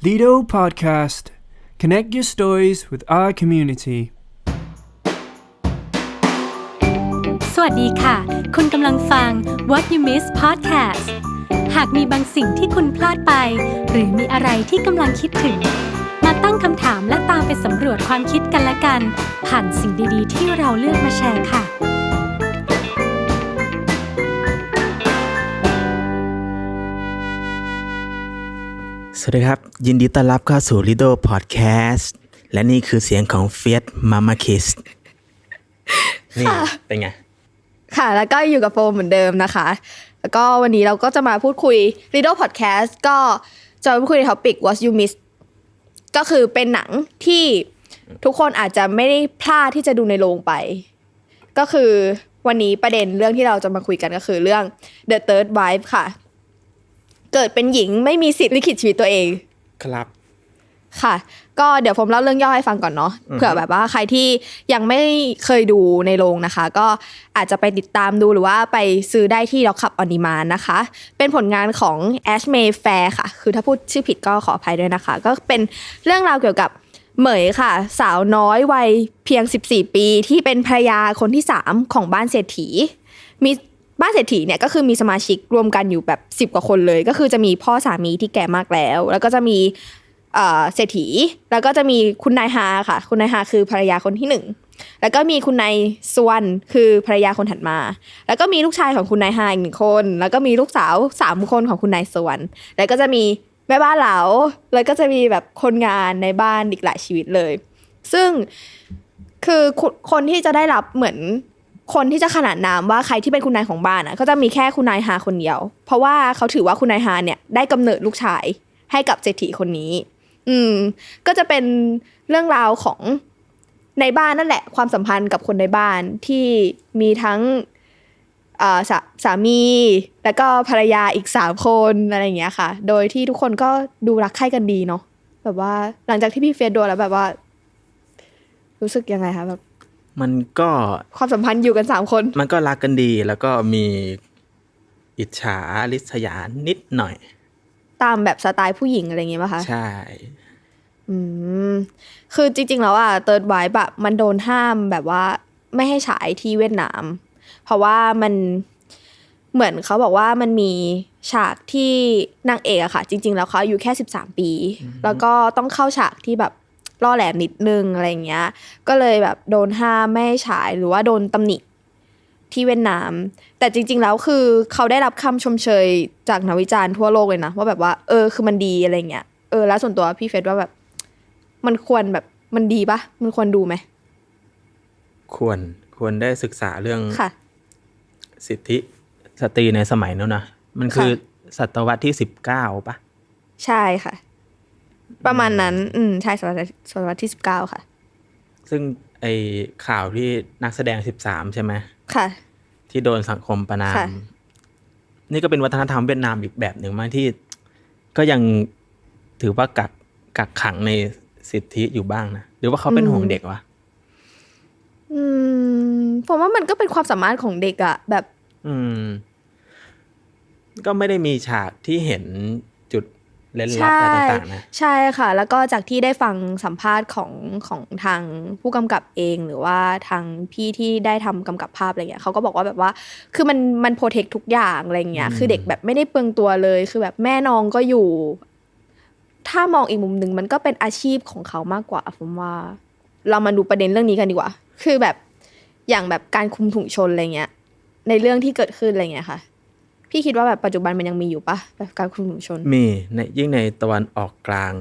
Lido Podcast. Connect your stories with our community. สวัสดีค่ะ คุณกำลังฟัง What You Miss Podcast หากมีบางสิ่งที่คุณพลาดไป หรือมีอะไรที่กำลังคิดถึง มาตั้งคำถามและตามไปสำรวจความคิดกันและกัน ผ่านสิ่งดีๆ ที่เราเลือกมาแชร์ค่ะ วัสดีครับ ยินดีต้อนรับเข้าสู่ Lido Podcast และนี่คือเสียงของ Fiat Mama Kiss นี่เป็นไง ค่ะ แล้วก็อยู่กับโฟมเหมือนเดิมนะคะ แล้วก็วันนี้เราก็จะมาพูดคุย Riddle Podcast ก็จะมาพูดคุยในท็อปิก What You Miss ก็คือเป็นหนังที่ทุกคนอาจจะไม่ได้พลาดที่จะดูในโรงไป ก็คือวันนี้ประเด็นเรื่องที่เราจะมาคุยกันก็คือเรื่อง The Third Wife ค่ะ เกิดเป็นหญิงไม่มีสิทธิ์ลิขิตชีวิตตัวเอง ครับ ค่ะ ก็เดี๋ยวผมเล่าเรื่องย่อให้ฟังก่อนเนาะเผื่อแบบว่าใครที่ยังไม่เคยดูในโรงนะคะ ก็อาจจะไปติดตามดูหรือว่าไปซื้อได้ที่ล็อกขับออนิมานนะคะ เป็นผลงานของ Ash May Fair ค่ะ คือถ้าพูดชื่อผิดก็ขออภัยด้วยนะคะ ก็เป็นเรื่องราวเกี่ยวกับเหมยค่ะ สาวน้อยวัยเพียง 14 ปีที่เป็นภรรยาคนที่ 3 ของบ้านเศรษฐีมี บ้านเศรษฐีเนี่ยก็คือมีสมาชิกรวมกันอยู่แบบ 10 กว่าคนเลย ก็คือจะมีพ่อสามีที่แก่มากแล้ว แล้วก็จะมีเศรษฐี แล้วก็จะมีคุณนายฮาค่ะ คุณนายฮาคือภรรยาคนที่หนึ่งแล้วก็มีคุณนายสวนคือภรรยาคนถัดมา แล้วก็มีลูกชายของคุณนายฮาอีกหนึ่งคน แล้วก็มีลูกสาวสามคนของคุณนายสวนแล้วก็จะมีแม่บ้านเหลาแล้วก็จะมีแบบคนงานในบ้านอีกหลายชีวิตเลย ซึ่งคือคนที่จะได้รับเหมือน คนที่จะขนานนามว่าใครที่เป็นคุณนายของบ้านอะก็จะมีแค่คุณนายฮาคนเดียว เพราะว่าเขาถือว่าคุณนายฮาเนี่ยได้กำเนิดลูกชายให้กับเศรษฐีคนนี้ อืม ก็จะเป็นเรื่องราวของในบ้านนั่นแหละ ความสัมพันธ์กับคนในบ้านที่มีทั้งอ่อสาสามี แล้วก็ภรรยาอีกสามคนอะไรอย่างเงี้ยค่ะ โดยที่ทุกคนก็ดูรักใคร่กันดีเนาะแบบว่าหลังจากที่พี่เฟียสโดนแล้วแบบว่า รู้สึกยังไงคะแบบ มันก็ความสัมพันธ์อยู่กันสามคน มันก็รักกันดีแล้วก็มีอิจฉาริษยานิดหน่อย ตามแบบสไตล์ผู้หญิงอะไรอย่างเงี้ยป่ะคะ ใช่ อืม คือจริง ๆ แล้วอะเติร์ดไวท์แบบมันโดนห้ามแบบว่า ไม่ให้ฉายที่เวียดนาม เพราะว่ามันเหมือนเขาบอกว่ามันมีฉากที่นางเอกอะค่ะ จริง ๆ แล้วเขาอายุแค่สิบสามปี แล้วก็ต้องเข้าฉากที่แบบ ล่อแหลมนิดนึงอะไรอย่างเงี้ย ก็เลยแบบโดนห้ามไม่ให้ฉายหรือว่าโดนตำหนิที่เวียดนาม แต่จริง ๆ แล้วคือเขาได้รับคำชมเชยจากนักวิจารณ์ทั่วโลกเลยนะว่าแบบว่าเออคือมันดีอะไรเงี้ยเออแล้วส่วนตัวพี่เฟสว่าแบบ มันควรแบบมันดีปะมันควรดูไหมควรควรได้ศึกษาเรื่องค่ะ สิทธิสตรีในสมัยนั้นนะมันคือศตวรรษที่สิบเก้าปะใช่ค่ะ ประมาณนั้น อืมใช่ศตวรรษศตวรรษที่สิบเก้าค่ะ ซึ่งไอข่าวที่นักแสดงสิบสามใช่ไหมค่ะ ที่โดนสังคมประนามค่ะนี่ก็เป็นวัฒนธรรมเวียดนามอีกแบบหนึ่งมากที่ ก็ยังถือว่ากักกักขังในสิทธิอยู่บ้างนะหรือว่าเขาเป็นห่วงเด็กวะอืมผมว่ามันก็เป็นความสามารถของเด็กอะแบบ อืม ก็ไม่ได้มีฉากที่เห็นจุด เล่นลับใช่อะไรต่างๆนะใช่ค่ะ แล้วก็จากที่ได้ฟังสัมภาษณ์ของของทางผู้กำกับเอง หรือว่าทางพี่ที่ได้ทำกำกับภาพอะไรเงี้ยเขาก็บอกว่าแบบว่า คือมันมันโปรเทคทุกอย่างอะไรเงี้ยอืมคือเด็กแบบไม่ได้เปลืองตัวเลย คือแบบแม่น้องก็อยู่ ถ้ามองอีกมุมหนึ่งมันก็เป็นอาชีพของเขามากกว่าผมว่า เรามาดูประเด็นเรื่องนี้กันดีกว่า คือแบบอย่างแบบการคุมถุงชนอะไรเงี้ย ในเรื่องที่เกิดขึ้นอะไรเงี้ยค่ะ พี่คิดว่าแบบปัจจุบันมันยังมีอยู่ปะแบบการคุมถุงชน มีในยิ่งในตะวันออกกลาง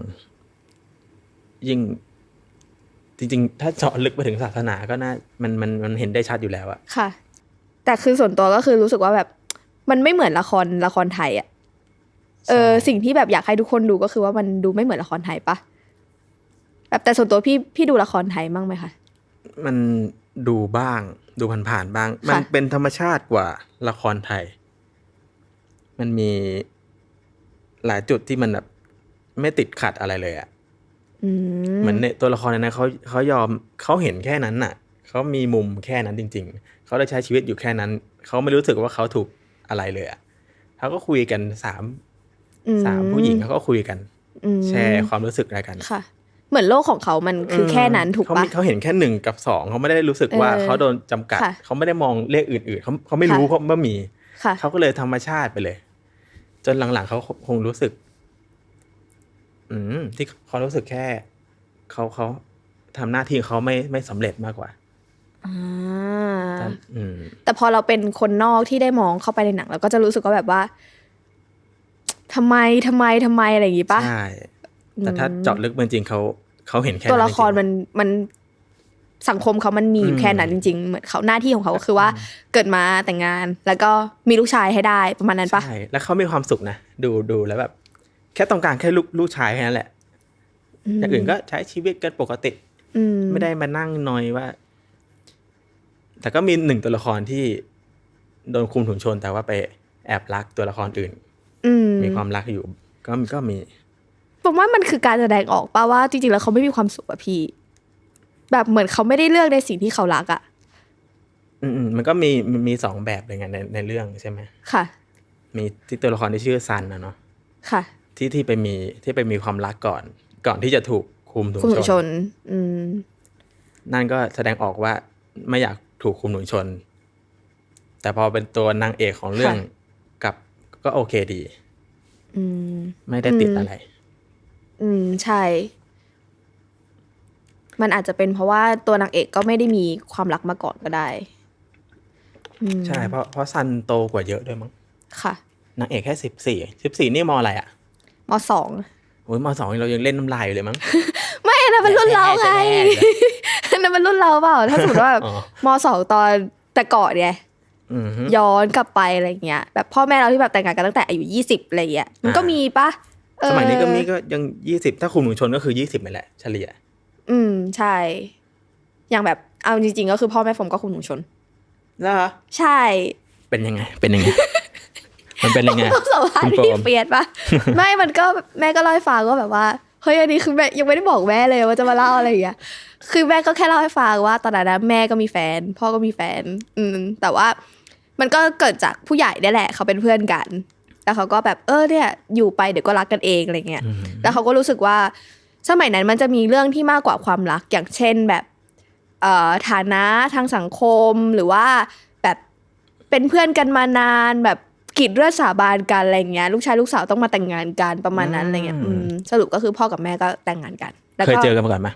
ยิ่ง จริง ๆ ถ้าเจาะลึกไปถึงศาสนาก็น่ามันมันมันเห็นได้ชัดอยู่แล้วอะค่ะ แต่คือส่วนตัวก็คือรู้สึกว่าแบบ มันไม่เหมือนละครละครไทยอะเออสิ่งที่แบบอยากให้ทุกคนดูก็คือว่ามันดูไม่เหมือนละครไทยปะแบบแต่ส่วนตัวพี่พี่ดูละครไทยบ้างไหมคะมันดูบ้าง ดูผ่านๆบ้าง มันเป็นธรรมชาติกว่าละครไทย มันมีหลายจุดที่มันแบบไม่ติดขัดอะไรเลยอะอืมเหมือนในตัวละครในนั้นเขาเขายอมเขาเห็นแค่นั้นน่ะเขามีมุมแค่นั้นจริง ๆ เขาได้ใช้ชีวิตอยู่แค่นั้น เขาไม่รู้สึกว่าเขาถูกอะไรเลยอะเขาก็คุยกันสามอืสามผู้หญิงเขาก็คุยกันออืมแชร์ความรู้สึกอะไรกันค่ะ เหมือนโลกของเขามันคือแค่นั้นถูกเขาปะมีเขาเห็นแค่หนึ่งกับสองเขาไม่ได้รู้สึกว่าเออเขาโดนจำกัดค่ะเขาไม่ได้มองเลขอื่นๆเขาเขาไม่รู้ค่ะว่ามีค่ะเขาก็เลยธรรมชาติไปเลย จนหลังๆเขาคงรู้สึก อืมที่เขารู้สึกแค่เขาเขาทำหน้าที่ของเขาไม่ไม่สำเร็จมากกว่าอ่าอืมแต่พอเราเป็นคนนอกที่ได้มองเข้าไปในหนังเราก็จะรู้สึกว่าแบบว่าทำไมทำไมทำไมอะไรอย่างงี้ปะใช่แต่ถ้าเจาะลึกจริงๆเขาเขาเห็นแค่ตัวนั้นละครจงๆมันมัน สังคมเขามันมีอยู่อืมแค่นั้นจริงๆ เหมือนเขาหน้าที่ของเขาก็คือว่าเกิดมาแต่งงาน แล้วก็มีลูกชายให้ได้ประมาณนั้นปะใช่แล้วเขามีความสุขนะดูดูแล้วแบบ แค่ต้องการแค่ลูกลูกชายแค่นั้นแหละอย่างอื่นก็ใช้ชีวิตกันปกติอืมไม่ได้มานั่งนอยว่า แต่ก็มีหนึ่งตัวละครที่โดนคุมถุงชน แต่ว่าไปแอบรักตัวละครอื่นอืมมีความรักอยู่ ก็ก็มีผมว่ามันคือการแสดงออกป่าว่าจริงๆแล้วเขาไม่มีความสุขอะพี่ แบบเหมือนเขาไม่ได้เลือกในสิ่งที่เขารักอะอืมอืมมันก็มีมันมีสองแบบเลยไงในในเรื่องใช่ไหมค่ะ มีที่ตัวละครที่ชื่อซันนะเนาะค่ะ ที่ที่ไปมีที่ไปมีความรักก่อน ก่อนที่จะถูกคุมถุงคุณหนูชชนนอืม นั่นก็แสดงออกว่าไม่อยากถูกคุมถุงชน แต่พอเป็นตัวนางเอกของเรื่องค่ะ กับก็โอเคดี อืม ไม่ได้ติดอืม อะไร อืม ใช่ มันอาจจะเป็นเพราะว่าตัวนางเอกก็ไม่ได้มีความรักมาก่อนก็ได้อืมใช่เพราะเพราะซันโตกว่าเยอะด้วยมั้งค่ะนางเอกแค่สิบสี่สิบสี่นี่มอะไรอะมสอง โอ้ยมสองเรายังเล่นน้ำลายอยู่เลยมั้ง ไม่อันนั้นเป็นรุ่นเราไงแน่ๆเลย อันนั้นเป็นรุ่นเราเปล่า ถ้าสมมติว่าแบบอ๋อมสองตอนแต่ก่อนเนี่ย อืมฮึ ย้อนกลับไปอะไรเงี้ยแบบพ่อแม่เราที่แบบแต่งงานกันตั้งแต่อายุยี่สิบอะไรเงี้ยมันก็อ่ามี มีปะเออสมัยนี้ก็มีก็ยังยี่สิบถ้าคุมถุงชนก็คือยี่สิบไปแหละเฉลี่ยอืม ใช่ อย่างแบบเอาจริงๆ ก็คือพ่อแม่ผมก็คุมถุงชนแล้วใช่ เป็นยังไง เป็นยังไง มันเป็นยังไงต้องสัมภาษคุณ์ณโปรพี่มเปียดปะไม่มันก็แม่ก็เล่าให้ฟังว่าแบบว่าเฮ้ยอันนี้คือแม่ยังไม่ได้บอกแม่เลยว่าจะมาเล่าอะไรอย่างเงี้ยคือแม่ก็แค่เล่าให้ฟังว่าตอนนั้นนะแม่ก็มีแฟน พ่อก็มีแฟน อืมแต่ว่ามันก็เกิดจากผู้ใหญ่ได้แหละ เขาเป็นเพื่อนกัน แล้วเขาก็แบบเออเนี่ย อยู่ไปเดี๋ยวก็รักกันเองอะไรเงี้ยอืมแล้วเขาก็รู้สึกว่า สมัยนั้นมันจะมีเรื่องที่มากกว่าความรักอย่างเช่นแบบเอ่อฐานะทางสังคมหรือว่าแบบเป็นเพื่อนกันมานานแบบกรีดเลือดสาบานกันอะไรเงี้ยลูกชายลูกสาวต้องมาแต่งงานกันประมาณนั้นอะไรเงี้ยอืมสรุปก็คือพ่อกับแม่ก็แต่งงานกันแล้วเคยก็เจอกันมาก่อนไหม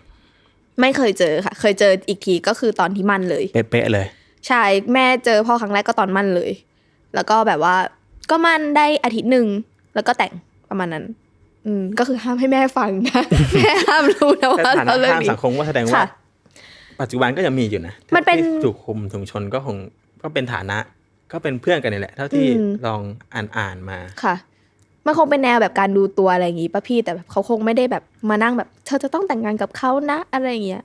ไม่เคยเจอค่ะ เคยเจออีกทีก็คือตอนที่มั่นเลย เป๊ะๆเลย ใช่แม่เจอพ่อครั้งแรกก็ตอนมั่นเลย แล้วก็แบบว่าก็มั่นได้อาทิตย์หนึ่งแล้วก็แต่งประมาณนั้น อืมก็คือห้ามให้แม่ฟังนะแม่ห้ามรู้นะแต่ว่าฐานะเราเรื่องทางนี้สังคมก็แสดงว่าค่ะปัจจุบันก็ยังมีอยู่นะมันเป็นที่ถูกคุมถุงชนก็คงก็เป็นฐานะ ก็เป็นเพื่อนกันนี่แหละ เท่าที่อืมลองอ่านอ่านๆมาค่ะมันคงเป็นแนวแบบการดูตัวอะไรอย่างงี้ป่ะพี่แต่แบบเขาคงไม่ได้แบบมานั่งแบบ เธอจะต้องแต่งงานกับเขานะอะไรอย่างเงี้ย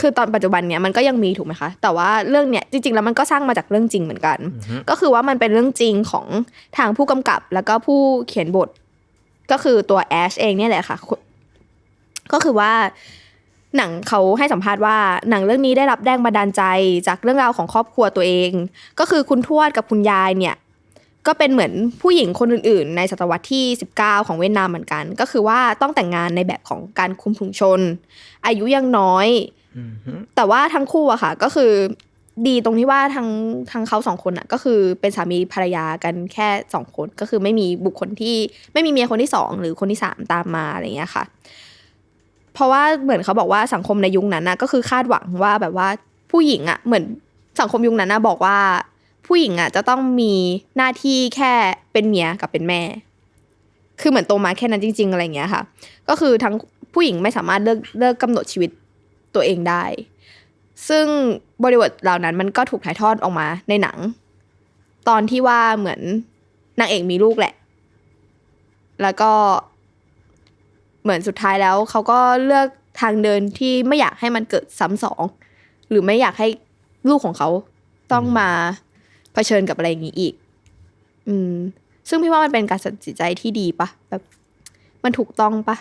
คือตอนปัจจุบันเนี้ยมันก็ยังมีถูกไหมคะ แต่ว่าเรื่องเนี้ยจริงๆแล้วมันก็สร้างมาจากเรื่องจริงเหมือนกันอือฮึก็คือว่ามันเป็นเรื่องจริงของทางผู้กำกับแล้วก็ผู้เขียนบท ก็คือตัวแอชเองเนี่ยแหละค่ะ ก็คือว่าหนังเขาให้สัมภาษณ์ว่าหนังเรื่องนี้ได้รับแรงบันดาลใจจากเรื่องราวของครอบครัวตัวเอง ก็คือคุณทวดกับคุณยายเนี่ยก็เป็นเหมือนผู้หญิงคนอื่น ๆ ในศตวรรษที่ 19 ของเวียดนามเหมือนกัน ก็คือว่าต้องแต่งงานในแบบของการคุมถุงชน อายุยังน้อยอือฮึแต่ว่าทั้งคู่อะค่ะ ก็คือ ดีตรงที่ว่าทั้งทั้งเขาสองคนอะก็คือเป็นสามีภรรยากันแค่สองคนก็คือไม่มีบุคคลที่ไม่มีเมียคนที่สองหรือคนที่สามตามมาอะไรเงี้ยค่ะ เพราะว่าเหมือนเขาบอกว่าสังคมในยุคนั้นนะก็คือคาดหวังว่าแบบว่าผู้หญิงอะเหมือนสังคมยุคนั้นนะบอกว่าผู้หญิงอะจะต้องมีหน้าที่แค่เป็นเมียกับเป็นแม่ คือเหมือนโตมาแค่นั้นจริง ๆ อะไรเงี้ยค่ะ ก็คือทั้งผู้หญิงไม่สามารถเลือกเลือกกำหนดชีวิตตัวเองได้ ซึ่งบริบทเหล่านั้นมันก็ถูกถ่ายทอดออกมาในหนัง ตอนที่ว่าเหมือนนางเอกมีลูกแหละ แล้วก็เหมือนสุดท้ายแล้วเขาก็เลือกทางเดินที่ไม่อยากให้มันเกิดซ้ำสอง หรือไม่อยากให้ลูกของเขาต้องมาเผชิญกับอะไรอย่างนี้อีก อืม ซึ่งพี่ว่ามันเป็นการตัดสินใจที่ดีปะแบบ มันถูกต้องปะ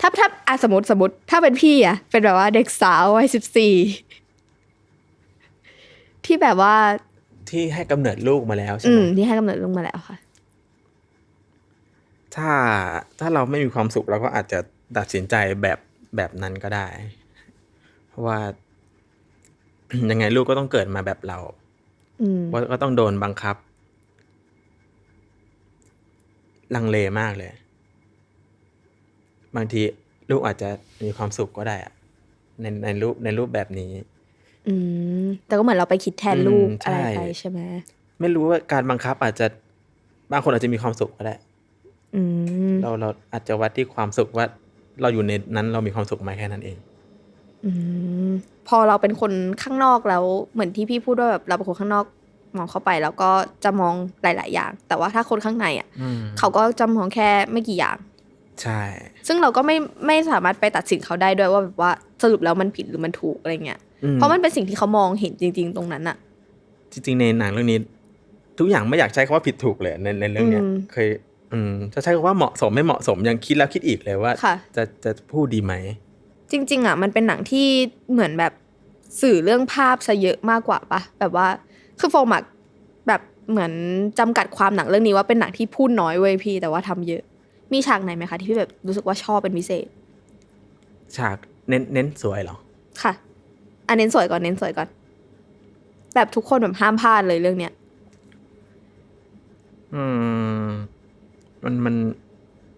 ถ้าถ้าอะสมมติสมมติถ้าเป็นพี่อะเป็นแบบว่าเด็กสาววัยสิบสี่ ที่แบบว่าที่ให้กำเนิดลูกมาแล้วใช่อืไหมมที่ให้กำเนิดลูกมาแล้วค่ะ ถ้าถ้าเราไม่มีความสุขเราก็อาจจะตัดสินใจแบบแบบนั้นก็ได้ เพราะว่า ยังไงลูกก็ต้องเกิดมาแบบเรา อืมว่าก็ต้องโดนบังคับ ลังเลมากเลย บางทีลูกอาจจะมีความสุขก็ได้อะในในรูปในรูปแบบนี้ อืม แต่ก็เหมือนเราไปคิดแทนลูกอืมอะไรใช่ไปใช่ไหมไม่รู้ว่าการบังคับอาจจะบางคนอาจจะมีความสุขก็ได้อืมเราเราอาจจะวัดที่ความสุขว่า เราอยู่ในนั้นเรามีความสุขไหมแค่นั้นเองอืมพอเราเป็นคนข้างนอกแล้ว เหมือนที่พี่พูดว่าแบบเราเป็นคนข้างนอกมองเข้าไปแล้วก็จะมองหลาย ๆ อย่าง แต่ว่าถ้าคนข้างในอะอืมเขาก็จะมองแค่ไม่กี่อย่าง ใช่ ซึ่งเราก็ไม่ไม่สามารถไปตัดสินเขาได้ด้วยว่าแบบว่าสรุปแล้วมันผิดหรือมันถูกอะไรเงี้ยอื เพราะมันเป็นสิ่งที่เขามองเห็นจริง ๆ ตรงนั้นอะจริงๆในหนังเรื่องนี้ ทุกอย่างไม่อยากใช้คำว่าผิดถูกเลยในในเรื่องเนี้ยอืมเคยอืมจะใช้คำว่าเหมาะสมไม่เหมาะสมยังคิดแล้วคิดอีกเลยว่าค่ะจะจะพูดดีไหมจริง ๆอะมันเป็นหนังที่เหมือนแบบสื่อเรื่องภาพซะเยอะมากกว่าปะแบบว่าคือโฟมักแบบเหมือนจำกัดความหนังเรื่องนี้ว่าเป็นหนังที่พูดน้อยเว้ยพี่ แต่ว่าทำเยอะ มีฉากไหนไหมคะที่พี่แบบรู้สึกว่าชอบเป็นพิเศษ ฉากเน้นเน้นสวยเหรอ ค่ะ อันเน้นสวยก่อนเน้นสวยก่อน แบบทุกคนแบบห้ามพลาดเลยเรื่องเนี้ย อืม มันมัน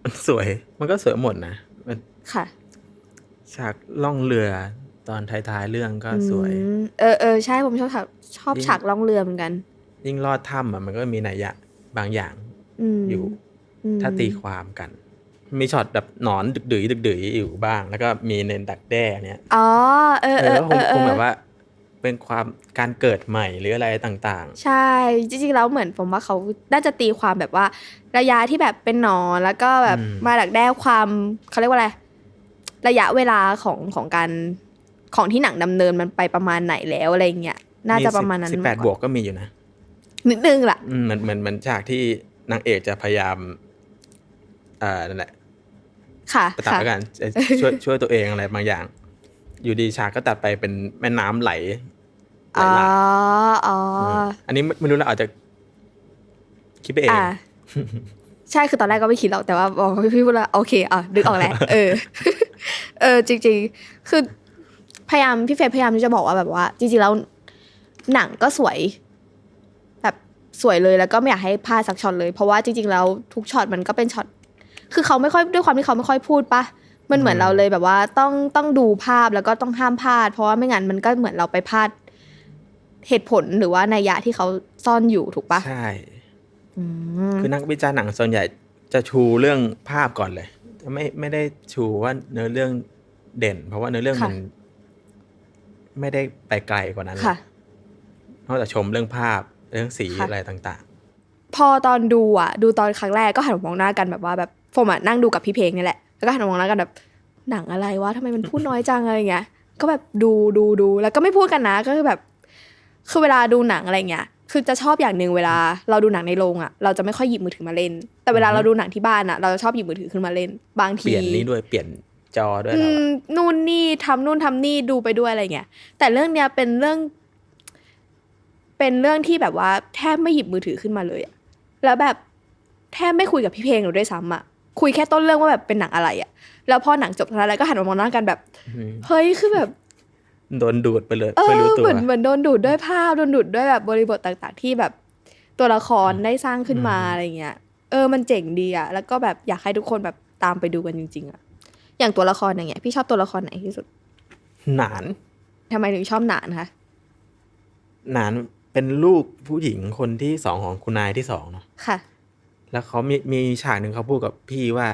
มันสวย มันก็สวยหมดนะมันค่ะ ฉากล่องเรือตอนท้ายๆเรื่องก็สวย อืมเออเออใช่ผมชอบฉากชอบยิ่ง ฉากล่องเรือเหมือนกัน ยิ่งลอดถ้ำอะมันก็มีนัยยะบางอย่างอืมอยู่มถ้าตีความกัน มีช็อตแบบหนอนดึกดือยดึกดือยอยู่บ้าง แล้วก็มีเนนดักแด้เนี่ยอ๋อเออเอเอออก็คเองอเอคงอแบบว่า เป็นความการเกิดใหม่หรืออะไรต่างใช่จริงๆแล้วเหมือนผมว่าเขาน่าจะตีความแบบว่าระยะที่แบบเป็นหนอนแล้วก็แบบอืมมาดักแด้ความเขาเรียกว่าอะไรระยะเวลาของของการของที่หนังดำเนินมันไปประมาณไหนแล้วอะไรเงี้ยๆน่าจะประมาณนั้นสิบแปดมากบวกก็มีอยู่นะนิดนึงล่ะอืมเหมือนเหมือนเหมือนฉากที่นางเอกจะพยายามอ่านั่นแหละ ค่ะไปตัดค่ะแล้วกันจะช่วยช่วยตัวเองอะไรบางอย่าง อยู่ดีฉากก็ตัดไปเป็นแม่น้ำไหลไหลอ๋อหลากอ๋อมอันนี้ไม่ไม่รู้แล้วอาจจะคิดไปเองอ่าใช่คือตอนแรกก็ไม่คิดหรอกแต่ว่าบอกพี่พูดแล้วโอเคอะดึกออกแล้วเออ เออ จริง ๆ คือพยายามพี่เฟยพยายามที่จะบอกว่าแบบว่า จริงๆแล้วหนังก็สวย แบบสวยเลยแล้วก็ไม่อยากให้พลาดสักช็อตเลย เพราะว่าจริงๆแล้วทุกช็อตมันก็เป็นช็อต คือเขาไม่ค่อยด้วยความที่เขาไม่ค่อยพูดปะมันเหมือนเราเลยแบบว่าต้องต้องดูภาพแล้วก็ต้องห้ามพลาด เพราะว่าไม่งั้นมันก็เหมือนเราไปพลาดเหตุผลหรือว่านัยยะที่เขาซ่อนอยู่ถูกปะใช่อืมคือนักวิจารณ์หนังส่วนใหญ่จะชูเรื่องภาพก่อนเลยจะไม่ไม่ได้ชูว่าเนื้อเรื่องเด่น เพราะว่าเนื้อเรื่องค่ะมันไม่ได้ไปไกลกว่านั้นค่ะนอกจากชมเรื่องภาพเรื่องสีค่ะอะไรต่างพอตอนดูอะ ดูตอนครั้งแรกก็หันมามองหน้ากันแบบว่าแบบ ผมอะนั่งดูกับพี่เพลงนี่แหละ แล้วก็หันมามองหน้ากันแบบหนังอะไรวะทำไมมันพูดน้อยจังอะไรเงี้ย ก็แบบดูดูดูแล้วก็ไม่พูดกันนะก็คือแบบ คือเวลาดูหนังอะไรเงี้ย คือจะชอบอย่างหนึ่งเวลาเราดูหนังในโรงอะเราจะไม่ค่อยหยิบมือถือมาเล่น แต่เวลาเราดูหนังที่บ้านอะเราจะชอบหยิบมือถือขึ้นมาเล่น บางๆเปทีลี่ยนนี้ด้วยเปลี่ยนจอด้วยอืเรามอะนู่นนี่ทำนู่นทำนี่ดูไปด้วยอะไรเงี้ย แต่เรื่องเนี้ยเป็นเรื่อง เป็นเรื่องที่แบบว่าแทบไม่หยิบมือถือขึ้นมาเลยอะแล้วแบบแทบไม่คุยกับพี่เพลงหนูด้วยซ้ำอะ คุยแค่ต้นเรื่องว่าแบบเป็นหนังอะไรอะแล้วพอหนังจบเท่านั้นแล้วก็หันมามองหน้ากันแบบอืมเฮ้ยคือแบบโดนดูดไปเลยเอไม่อรู้ตัวเหมือนเหมือนโดนดูดด้วยภาพโดนดูดด้วยแบบบริบทต่าง ๆ ที่แบบตัวละครได้สร้างขึ้นมาอะไรเงี้ย เออมันเจ๋งดีอะแล้วก็แบบอยากให้ทุกคนแบบตามไปดูกันจริง ๆอะอย่างตัวละครอย่างเงี้ยพี่ชอบตัวละครไหนที่สุด หนานทำไมถึงชอบหนานคะหนานเป็นลูกผู้หญิงคนที่สองของคุณนายที่สองเนาะค่ะ แล้วเขามีมีฉากหนึ่งเขาพูดกับพี่ว่า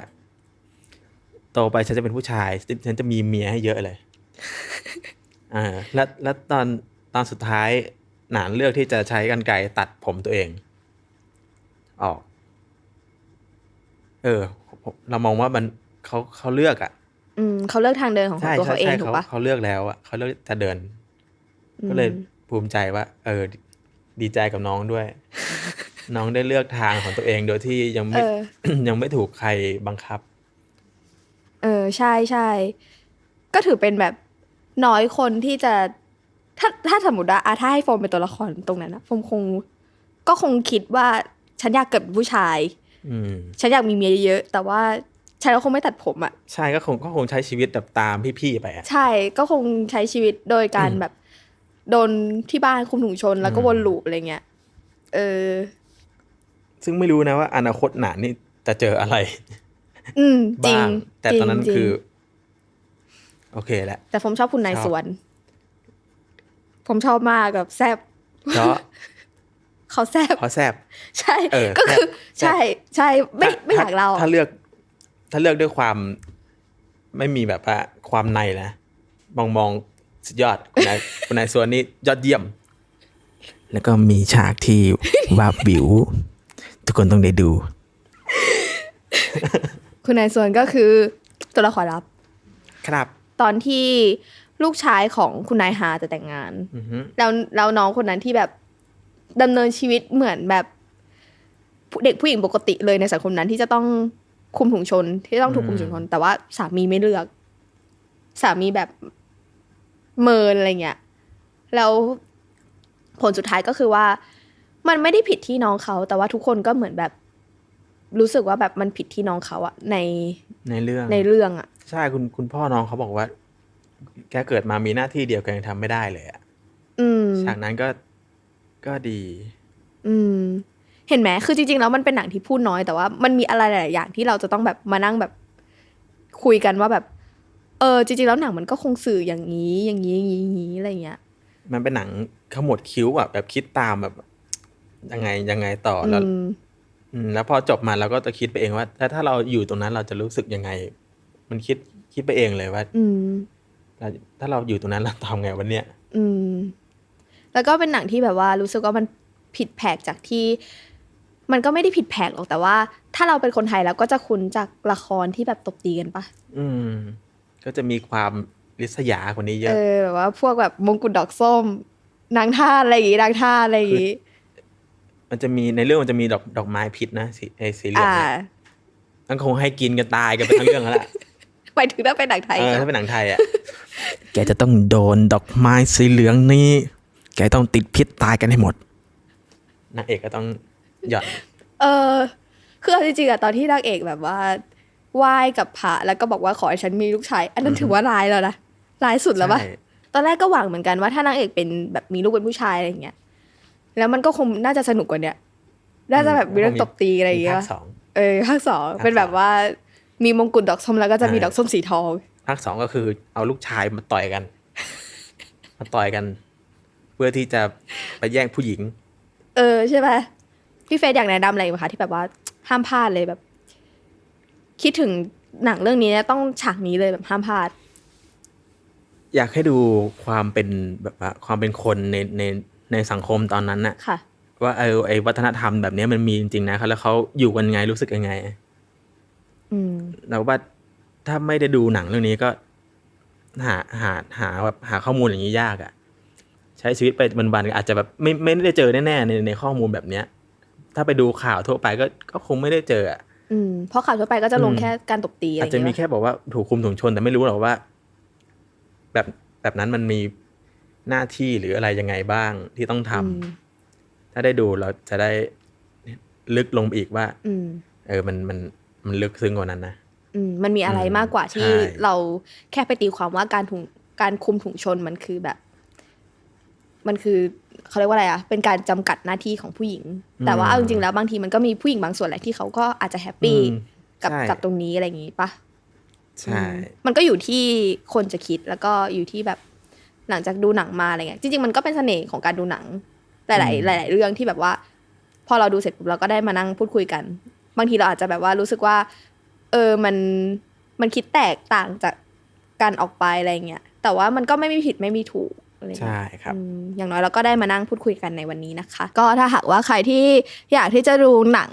โตไปฉันจะเป็นผู้ชาย ฉันจะมีเมียให้เยอะเลย อ่า แล้วแล้วตอนตอนสุดท้ายหนานเลือกที่จะใช้กันไกรตัดผมตัวเอง ออก เออ เรามองว่ามันเขาเขาเลือกอะ่ะ อืมเขาเลือกทางเดินของใช่ตัวใช่เขาเองใช่ถูกเขาปะเขาเลือกแล้วอะ่ะเขาเลือกจะเดิน ก็เลยอืมภูมิใจว่า เออ ดีใจกับน้องด้วย น้องได้เลือกทางของตัวเองโดยที่ยังเอไม่อยังไม่ถูกใครบังคับ เออใช่ใช่ก็ถือเป็นแบบน้อยคนที่จะ ถ้าถ้าสมมติว่าอะถ้าให้โฟมเป็นตัวละครตรงนั้นนะโฟมคง ก็คงคิดว่าฉันอยากเกิดเป็นผู้ชาย อืม ฉันอยากมีเมียเยอะๆแต่ว่าฉันก็คงไม่ตัดผมอะ ใช่ก็คงก็คงใช้ชีวิตแบบตามพี่ๆไปอะใช่ก็คงใช้ชีวิตโดยการแบบ โดนที่บ้านคุมถุงชนแล้วก็วนลูปอะไรเงี้ยเออ ซึ่งไม่รู้นะว่าอนาคตหนานี่จะเจออะไร อืมจริงบ้างแต่จริงตอนนั้นจริงคือ โอเคแหละ แต่ผมชอบคุณนายชอบสวน ผมชอบมากแบบแซบเพราะเขาแซบเพราะแซบใช่เออก็คือแซ่บใช่ ใช่ไม่ถ้ไม่อยากเล่าถ้าเลือก ถ้าเลือกด้วยความ ไม่มีแบบว่าความในนะมองมองสุดยอดคุณนายคุณนายส่วนนี้ยอดเยี่ยม แล้วก็มีฉากที่วาบวิว ทุกคนต้องได้ดู คุณนายสวนก็คือตัวละครลับ ครับ ตอนที่ลูกชายของคุณนายฮาจะแต่งงาน อือฮึแล้วแล้วน้องคนนั้นที่แบบดำเนินชีวิตเหมือนแบบเด็กผู้หญิงปกติเลยในสังคมนั้นที่จะต้องคุมถุงชน ที่ต้องถูกคุมถุงชน แต่ว่าสามีไม่เลือก สามีแบบเมินอะไรเงี้ยแล้วผลสุดท้ายก็คือว่า มันไม่ได้ผิดที่น้องเขา แต่ว่าทุกคนก็เหมือนแบบ รู้สึกว่าแบบมันผิดที่น้องเขาอะในในเรื่องในเรื่องอะใช่คุณคุณพ่อน้องเขาบอกว่า แกเกิดมามีหน้าที่เดียวแกยังทำไม่ได้เลยอะอืม ฉากนั้นก็ก็ดี อืม เห็นไหมคือจริงๆแล้วมันเป็นหนังที่พูดน้อยแต่ว่ามันมีอะไรหลายๆอย่างที่เราจะต้องแบบมานั่งแบบ คุยกันว่าแบบ เออ จริงๆแล้วหนังมันก็คงสื่ออย่างนี้ อย่างนี้อย่างนี้อย่างนี้อะไรเงี้ย มันเป็นหนังขมวดคิ้วอะแบบคิดตามแบบ ยังไงยังไงต่ออืแล้วมอืมแล้วพอจบมาเราก็จะคิดไปเองว่าถ้าถ้าเราอยู่ตรงนั้นเราจะรู้สึกยังไง มันคิดคิดไปเองเลยว่าอืมเราถ้าเราอยู่ตรงนั้นเราทำไงวันเนี้ยอืม แล้วก็เป็นหนังที่แบบว่ารู้สึกว่ามันผิดแผกจากที่ มันก็ไม่ได้ผิดแผกหรอกแต่ว่า ถ้าเราเป็นคนไทยแล้วก็จะคุ้นจากละครที่แบบตบตีกันปะอืม ก็จะมีความริษยาคนนี้เยเออะอแบบว่าพวกแบบมงกุฎดอกส้มนางท่าสอะไรอย่างงี้นางท่าสอะไรอย่างงี้ มันจะมีในเรื่องมันจะมีดอกดอกไม้พิษนะสีไอสีเหลืองอ่าเนี่ยมันคงให้กินกันตายกันไปทั้งเรื่องแล้วล่ะไปถึงถ้าเป็นหนังไทยเออค่ะถ้าเป็นหนังไทยอะ แกจะต้องโดนดอกไม้สีเหลืองนี้ แกต้องติดพิษตายกันให้หมดนางเอกก็ต้องหย่อนเออคือเอาจริงๆอะตอนที่นางเอกแบบว่าไหว้กับพระแล้วก็บอกว่าขอให้ฉันมีลูกชาย อันนั้นถือว่าร้ายแล้วนะร้ายสุดแล้วปะใช่ตอนแรกก็หวังเหมือนกันว่าถ้านางเอกเป็นแบบมีลูกเป็นผู้ชายอะไรอย่างเงี้ย แล้วมันก็คงน่าจะสนุกกว่าเนี้ยน่าจะแบบมีเรื่องตบตีอะไรอย่างเงี้มียภาคสองเออภาคสองภาคสองเป็นแบบว่ามีมงกุฎดอกส้มแล้วก็จะมีอ่าดอกส้มสีทองภาคสองก็คือเอาลูกชายมาต่อยกัน มาต่อยกัน เพื่อที่จะไปแย่งผู้หญิง เออใช่ไหมพี่เฟยอยากแนะนำอะไรไหมคะที่แบบว่าห้ามพลาดเลยแบบ คิดถึงหนังเรื่องนี้เนี่ยต้องฉากนี้เลยแบบห้ามพลาด อยากให้ดูความเป็นแบบว่าความเป็นคนในใน ในสังคมตอนนั้นน่ะค่ะ ว่าเออไอวัฒนธรรมแบบนี้มันมีจริงๆนะแล้วเขาอยู่กันไงรู้สึกยังไง อืมแล้วว่าถ้าไม่ได้ดูหนังเรื่องนี้ก็ หาหาหาแบบหาข้อมูลอย่างนี้ยากอะ่ะ ใช้ชีวิตไปวันๆก็อาจจะแบบไม่ไม่ได้เจอแน่ๆในในข้อมูลแบบเนี้ย ถ้าไปดูข่าวทั่วไปก็ก็คงไม่ได้เจออะอืมเพราะข่าวทั่วไปก็จะลงอืมแค่การตบตีอะไรออาจย่างจะมีเงี้ยแค่บอกว่าถูกคุมถุงชนแต่ไม่รู้หรอกว่า แบบแบบนั้นมันมี หน้าที่หรืออะไรยังไงบ้างที่ต้องทำอืมถ้าได้ดูเราจะได้ลึกลงไปอีกว่าอืมเออมันมันมันลึกซึ้งกว่านั้นนะอืมมันมีอะไรอืมมากกว่าที่ใช่เราแค่ไปตีความว่าการถุงการคุมถุงชนมันคือแบบ มันคือเขาเรียกว่าอะไรอะเป็นการจำกัดหน้าที่ของผู้หญิง แต่ว่าเอาจริงๆแล้วบางทีมันก็มีผู้หญิงบางส่วนแหละที่เขาก็อาจจะแฮปปี้อืมกับใช่กับตรงนี้อะไรอย่างงี้ปะใช่อืมมันก็อยู่ที่คนจะคิดแล้วก็อยู่ที่แบบ หลังจากดูหนังมาอะไรเงี้ยจริงๆมันก็เป็นเสน่ห์ของการดูหนังหลายๆหลาย ๆ เรื่องที่แบบว่า พอเราดูเสร็จปุ๊บเราก็ได้มานั่งพูดคุยกัน บางทีเราอาจจะแบบว่ารู้สึกว่า เออมันมันคิดแตกต่างจากการออกไปอะไรเงี้ยแต่ว่ามันก็ไม่มีผิดไม่มีถูกอะไรเงี้ยใช่ครับอืมอย่างน้อยเราก็ได้มานั่งพูดคุยกันในวันนี้นะคะ ก็ถ้าหากว่าใครที่อยากที่จะดูหนัง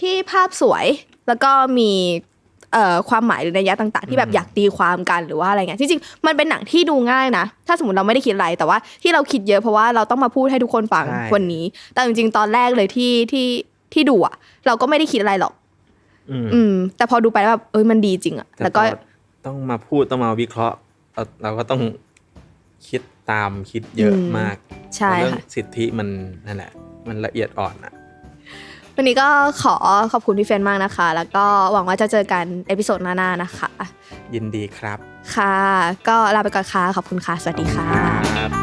ที่ภาพสวย แล้วก็มีเอ่อ ความหมายหรือนัยยะต่างๆ ที่แบบอยากตีความกันหรือว่าอะไรเงี้ยจริงๆมันเป็นหนังที่ดูง่ายนะ ถ้าสมมติเราไม่ได้คิดอะไร แต่ว่าที่เราคิดเยอะเพราะว่าเราต้องมาพูดให้ทุกคนฟังใช่วันนี้ แต่จริงๆ ตอนแรกเลยที่ที่ที่ดูอะเราก็ไม่ได้คิดอะไรหรอก อืมอืมแต่พอดูไปแล้วแบบเอ้ยมันดีจริงอะแต่แล้วก็พอต้องมาพูดต้องมาวิเคราะห์ เราเราก็ต้องคิดตามคิดเยอะอืมมากใช่เรื่องค่ะสิทธิมันนั่นแหละ มันละเอียดอ่อนอะ วันนี้ก็ขอขอบคุณพี่เฟรนมากนะคะ แล้วก็หวังว่าจะเจอกันเอพิโซดหน้าๆนะคะ ยินดีครับ ค่ะ ก็ลาไปก่อนค่ะ ขอบคุณค่ะ สวัสดีค่ะครับ